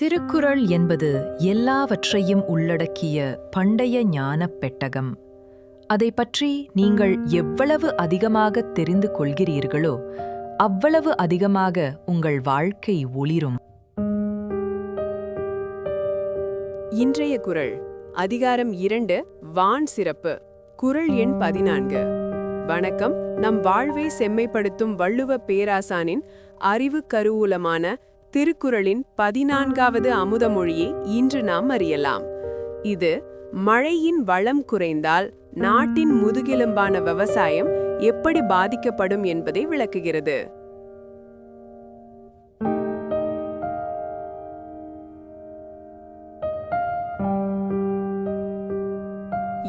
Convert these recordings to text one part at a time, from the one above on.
திருக்குறள் என்பது எல்லாவற்றையும் உள்ளடக்கிய பண்டைய ஞானப் பெட்டகம். அதை பற்றி நீங்கள் எவ்வளவு அதிகமாக தெரிந்து கொள்கிறீர்களோ அவ்வளவு அதிகமாக உங்கள் வாழ்க்கை ஒளிரும். இன்றைய குறள் அதிகாரம் இரண்டு வான் சிறப்பு குறள் எண் பதினான்கு. வணக்கம். நம் வாழ்வை செம்மைப்படுத்தும் வள்ளுவ பேராசானின் அறிவு கருவூலமான திருக்குறளின் பதினான்காவது அமுதமொழியை இன்று நாம் அறியலாம். இது மழையின் வளம் குறைந்தால் நாட்டின் முதுகெலும்பான விவசாயம் எப்படி பாதிக்கப்படும் என்பதை விளக்குகிறது.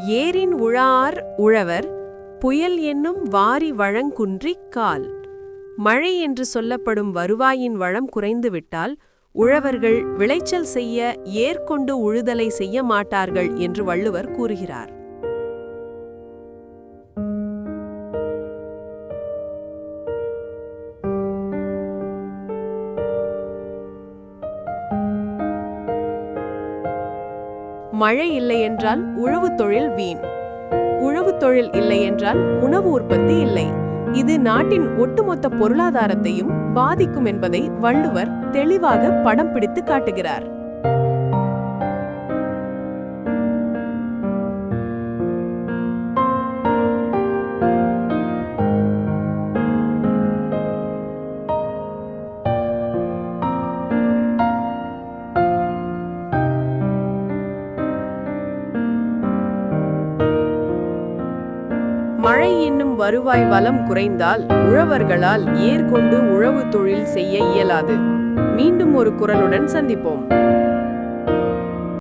ஏரின் உழார் உழவர் புயல் என்னும் வாரி வழங்குன்றிக் கால். மழை என்று சொல்லப்படும் வருவாயின் வளம் குறைந்துவிட்டால் உழவர்கள் விளைச்சல் செய்ய ஏற்கொண்டு உழுதலை செய்ய மாட்டார்கள் என்று வள்ளுவர் கூறுகிறார். மழை இல்லை என்றால் உழவுத் தொழில் வீண். உழவு தொழில் இல்லை என்றால் உணவு உற்பத்தி இல்லை. இது நாட்டின் ஒட்டுமொத்த பொருளாதாரத்தையும் பாதிக்கும் என்பதை வள்ளுவர் தெளிவாக படம் பிடித்து காட்டுகிறார். மழை என்னும் வருவாய் வளம் குறைந்தால் உழவர்களால் ஏற்கொண்டு உழவு தொழில் செய்ய இயலாது. மீண்டும் ஒரு குரலுடன் சந்திப்போம்.